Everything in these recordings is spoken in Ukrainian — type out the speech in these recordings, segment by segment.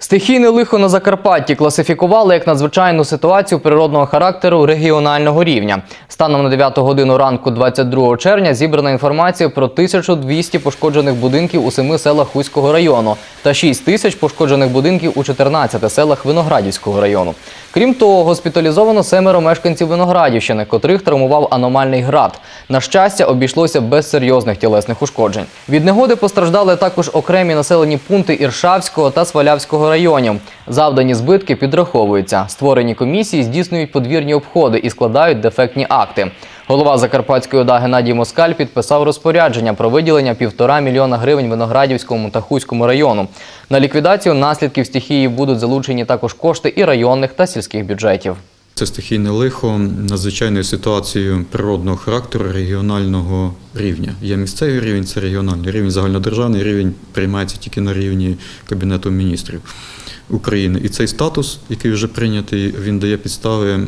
Стихійне лихо на Закарпатті класифікували як надзвичайну ситуацію природного характеру регіонального рівня. Станом на 9 годину ранку 22 червня зібрана інформація про 1200 пошкоджених будинків у семи селах Хуського району та 6 тисяч пошкоджених будинків у 14 селах Виноградівського району. Крім того, госпіталізовано семеро мешканців Виноградівщини, котрих травмував аномальний град. На щастя, обійшлося без серйозних тілесних ушкоджень. Від негоди постраждали також окремі населені пункти Іршавського та Свалявського районів. Завдані збитки підраховуються. Створені комісії здійснюють подвірні обходи і складають дефектні акти. Голова Закарпатської ОДА Геннадій Москаль підписав розпорядження про виділення півтора мільйона гривень Виноградівському та Хуському району. На ліквідацію наслідків стихії будуть залучені також кошти і районних та сільських бюджетів. Це стихійне лихо надзвичайною ситуацією природного характеру регіонального рівня. Є місцевий рівень, це регіональний рівень, загальнодержавний рівень приймається тільки на рівні Кабінету міністрів України. І цей статус, який вже прийнятий, він дає підстави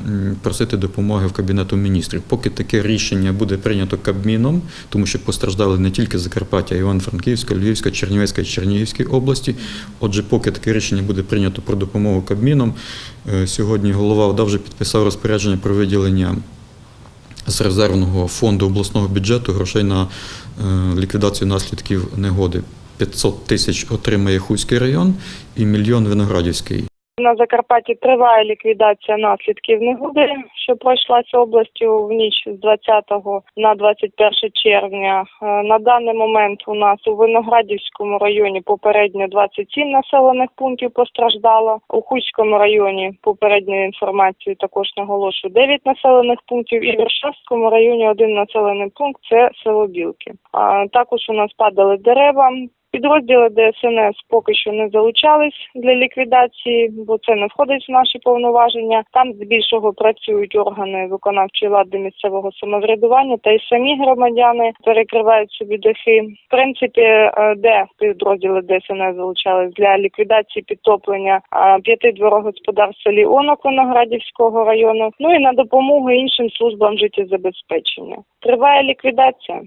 просити допомоги в Кабінету міністрів. Поки таке рішення буде прийнято Кабміном, тому що постраждали не тільки Закарпаття, а й Івано-Франківська, Львівська, Чернівецька і Чернігівській області. Отже, поки таке рішення буде прийнято про допомогу Кабміном, е, сьогодні голова ОДА вже підписав розпорядження про виділення з резервного фонду обласного бюджету грошей на е, ліквідацію наслідків негоди. 500 тисяч отримає Хуський район і мільйон Виноградівський. На Закарпатті триває ліквідація наслідків негоди, що пройшлася областю в ніч з 20 на 21 червня. Е, На даний момент у нас у Виноградівському районі попередньо 27 населених пунктів постраждало. У Хуському районі попередньою інформацією також наголошую 9 населених пунктів. І в Варшавському районі один населений пункт це село Білки. А також у нас падали дерева. Підрозділи ДСНС поки що не залучались для ліквідації, бо це не входить в наші повноваження. Там здебільшого працюють органи виконавчої влади місцевого самоврядування та й самі громадяни перекривають собі дахи. В принципі, е, де підрозділи ДСНС залучались для ліквідації підтоплення п'яти дворогосподарств селі Онок району. Ну і на допомогу іншим службам життєзабезпечення. Триває ліквідація.